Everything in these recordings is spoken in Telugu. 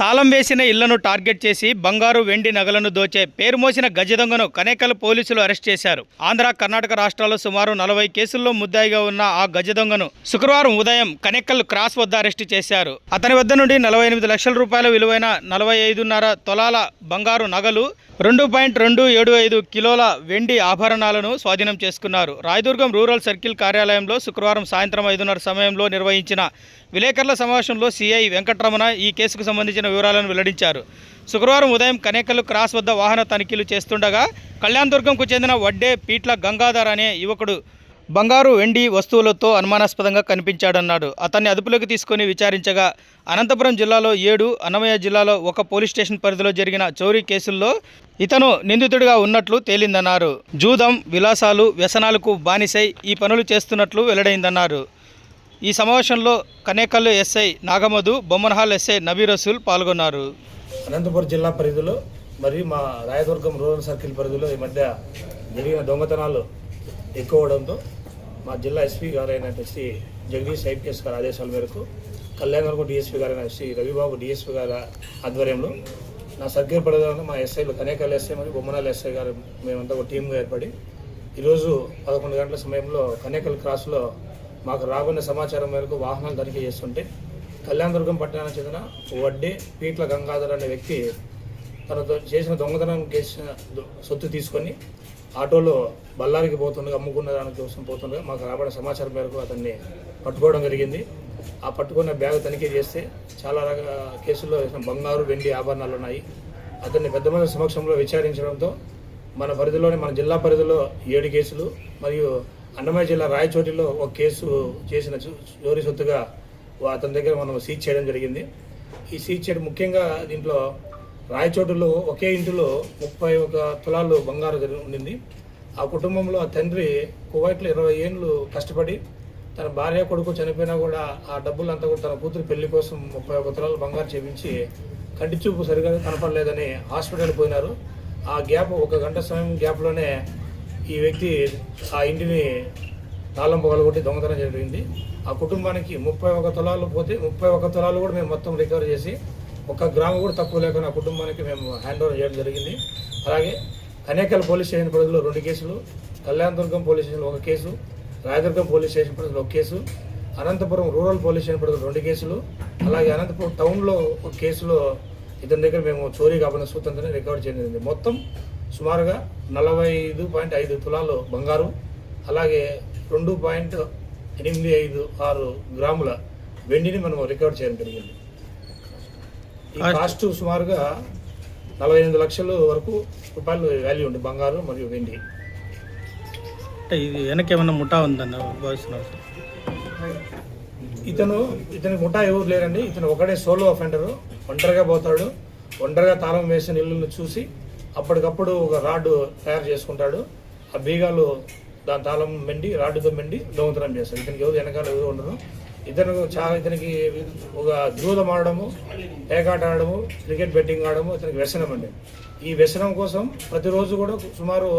తాళం వేసిన ఇళ్ళను టార్గెట్ చేసి బంగారు వెండి నగలను దోచే పేరు మోసిన గజ కనేకల్ పోలీసులు అరెస్ట్ చేశారు. ఆంధ్ర కర్ణాటక రాష్ట్రాల్లో సుమారు నలభై కేసుల్లో ముద్దాయిగా ఉన్న ఆ గజ దొంగను శుక్రవారం ఉదయం కనేకల్ క్రాస్ వద్ద అరెస్ట్ చేశారు. అతని వద్ద నుండి నలభై ఎనిమిది లక్షల రూపాయల విలువైన నలభై ఐదున్నర తొలాల బంగారు నగలు రెండు పాయింట్ రెండు ఏడు ఐదు కిలోల వెండి ఆభరణాలను స్వాధీనం చేసుకున్నారు. రాయదుర్గం రూరల్ సర్కిల్ కార్యాలయంలో శుక్రవారం సాయంత్రం ఐదున్నర సమయంలో నిర్వహించిన విలేకరుల సమావేశంలో సిఐ వెంకటరమణ ఈ కేసుకు సంబంధించిన వివరాలను వెల్లడించారు. శుక్రవారం ఉదయం కనేకల్లు క్రాస్ వద్ద వాహన తనిఖీలు చేస్తుండగా కళ్యాణదుర్గంకు చెందిన వడ్డే పీట్ల గంగాధర్ అనే యువకుడు బంగారు వెండి వస్తువులతో అనుమానాస్పదంగా కనిపించాడన్నాడు. అతన్ని అదుపులోకి తీసుకొని విచారించగా అనంతపురం జిల్లాలో ఏడు అన్నమయ్య జిల్లాలో ఒక పోలీస్ స్టేషన్ పరిధిలో జరిగిన చోరీ కేసుల్లో ఇతను నిందితుడిగా ఉన్నట్లు తేలిందన్నారు. జూదం విలాసాలు వ్యసనాలకు బానిసై ఈ పనులు చేస్తున్నట్లు వెల్లడైందన్నారు. ఈ సమావేశంలో కనేకల్లు ఎస్ఐ నాగమధు బొమ్మనహాల్ ఎస్ఐ నబీ రసూల్ పాల్గొన్నారు. అనంతపురం జిల్లా పరిధిలో మరియు మా రాయదుర్గం రూరల్ సర్కిల్ పరిధిలో ఈ మధ్య జరిగిన దొంగతనాలు ఎక్కువ అవడంతో మా జిల్లా ఎస్పీ గారైన శ్రీ జగదీష్ ఐపీఎస్ గారి ఆదేశాల మేరకు కళ్యాణ్ డిఎస్పీ గారైన శ్రీ రవిబాబు డిఎస్పీ గారి ఆధ్వర్యంలో నా సర్కిల్ పరిధిలో మా ఎస్ఐలు కనేకల్ ఎస్ఐ మరియు బొమ్మనాల ఎస్ఐ గారు మేమంతా ఒక టీమ్గా ఏర్పడి ఈరోజు పదకొండు గంటల సమయంలో కనేకల్ క్రాస్లో మాకు రాబడిన సమాచారం మేరకు వాహనాలు తనిఖీ చేస్తుంటే కళ్యాణదుర్గం పట్టణానికి చెందిన వడ్డే పీట్ల గంగాధర్ అనే వ్యక్తి తన చేసిన దొంగతనం చేసిన సొత్తు తీసుకొని ఆటోలో బళ్ళారికి పోతుండగా అమ్ముకున్న దాని కోసం పోతుండగా మాకు రాబడిన సమాచారం మేరకు అతన్ని పట్టుకోవడం జరిగింది. ఆ పట్టుకున్న బ్యాగ్ తనిఖీ చేస్తే చాలా రకాల కేసుల్లో వేసిన బంగారు వెండి ఆభరణాలు ఉన్నాయి. అతన్ని పెద్ద మంది సమక్షంలో విచారించడంతో మన పరిధిలోని మన జిల్లా పరిధిలో ఏడు కేసులు మరియు అన్నమయ్య జిల్లా రాయచోటిలో ఒక కేసు చేసిన చో- చోరీ సొత్తుగా అతని దగ్గర మనం సీజ్ చేయడం జరిగింది. ఈ సీజ్ చేయడం ముఖ్యంగా దీంట్లో రాయచోటులో ఒకే ఇంటిలో ముప్పై ఒక తులాలు బంగారు ఉండింది. ఆ కుటుంబంలో ఆ తండ్రి కువైట్లో ఇరవై ఏళ్ళు కష్టపడి తన భార్య కొడుకు చనిపోయినా కూడా ఆ డబ్బులంతా కూడా తన కూతురు పెళ్ళి కోసం ముప్పై ఒక తులాలు బంగారు చేపించి కంటి చూపు సరిగా కనపడలేదని హాస్పిటల్ పోయినారు. ఆ గ్యాప్ ఒక గంట సమయం గ్యాప్లోనే ఈ వ్యక్తి ఆ ఇంటిని తాళం పగలగొట్టి దొంగతనం జరిగింది. ఆ కుటుంబానికి ముప్పై ఒక తులాలు పోతే ముప్పై ఒక తులాలు కూడా మేము మొత్తం రికవర్ చేసి ఒక గ్రామం కూడా తక్కువ లేకుండా ఆ కుటుంబానికి మేము హ్యాండ్ ఓవర్ చేయడం జరిగింది. అలాగే కనేకల్ పోలీస్ స్టేషన్ పరిధిలో రెండు కేసులు కళ్యాణదుర్గం పోలీస్ స్టేషన్లో ఒక కేసు రాయదుర్గం పోలీస్ స్టేషన్ పరిధిలో ఒక case Anantapur rural police station పరిధిలో రెండు కేసులు అలాగే అనంతపురం టౌన్లో ఒక కేసులో ఇతని దగ్గర మేము చోరీ కాబట్టి సూత్రంతోనే రికవర్ చేయడం మొత్తం సుమారుగా నలభై ఐదు పాయింట్ ఐదు తులాలు బంగారు అలాగే రెండు పాయింట్ ఎనిమిది ఐదు ఆరు గ్రాముల వెండిని మనం రికవర్ చేయడం జరిగింది. ఈ కాస్ట్? సుమారుగా నలభై ఎనిమిది లక్షల వరకు రూపాయలు వాల్యూ ఉంది బంగారు మరియు వెండి. అంటే ఇది వెనక ఏమన్నా ముఠా ఉందన్న భావిస్తున్నారు ఇతను ఇతని ముఠా ఎవరు లేరండి ఇతను ఒకడే సోలో అఫెండర్ ఒంటరిగా పోతాడు ఒంటరిగా తాళం వేసిన ఇల్లును చూసి అప్పటికప్పుడు ఒక రాడ్ తయారు చేసుకుంటాడు. ఆ బీగాలు దాని తాళం మెండి రాడ్డుతో మెండి దొంగతనం చేస్తాడు. ఇతనికి ఎవరు వెనకాల ఎవరు ఉండరు. ఇతను చాలా ఇతనికి ఒక జూదం ఆడడము పేకాట ఆడడము క్రికెట్ బెట్టింగ్ ఆడడము ఇతనికి వ్యసనం అండి. ఈ వ్యసనం కోసం ప్రతిరోజు కూడా సుమారు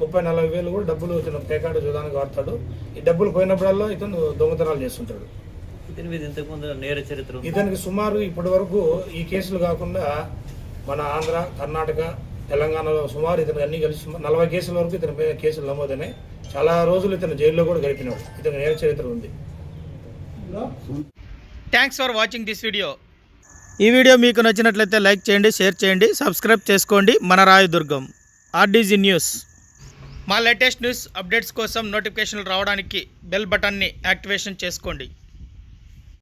ముప్పై నలభై వేలు కూడా డబ్బులు ఇతను పేకాట జూదానికి వాడతాడు. ఈ డబ్బులు పోయినప్పుడల్లా ఇతను దొంగతనాలు చేస్తుంటాడు. ఇతని మీద ఇంతకుముందు నేర చరిత్ర ఉంది? ఇతనికి సుమారు ఇప్పటి వరకు ఈ కేసులు కాకుండా మన ఆంధ్ర కర్ణాటక తెలంగాణలో సుమారు ఇతను అన్ని కలిసి నలభై కేసుల వరకు ఇతని మీద కేసులు నమోదైనాయి. చాలా రోజులు ఇతను జైల్లో కూడా గడిపినాడు. ఇతని నేర చరిత్ర ఉంది. Thanks for watching this video ఈ వీడియో మీకు నచ్చినట్లయితే లైక్ చేయండి షేర్ చేయండి సబ్స్క్రైబ్ చేసుకోండి. మన రాయదుర్గం ఆర్డీజీ న్యూస్ మా లేటెస్ట్ న్యూస్ అప్డేట్స్ కోసం నోటిఫికేషన్లు రావడానికి బెల్ బటన్ని యాక్టివేషన్ చేసుకోండి.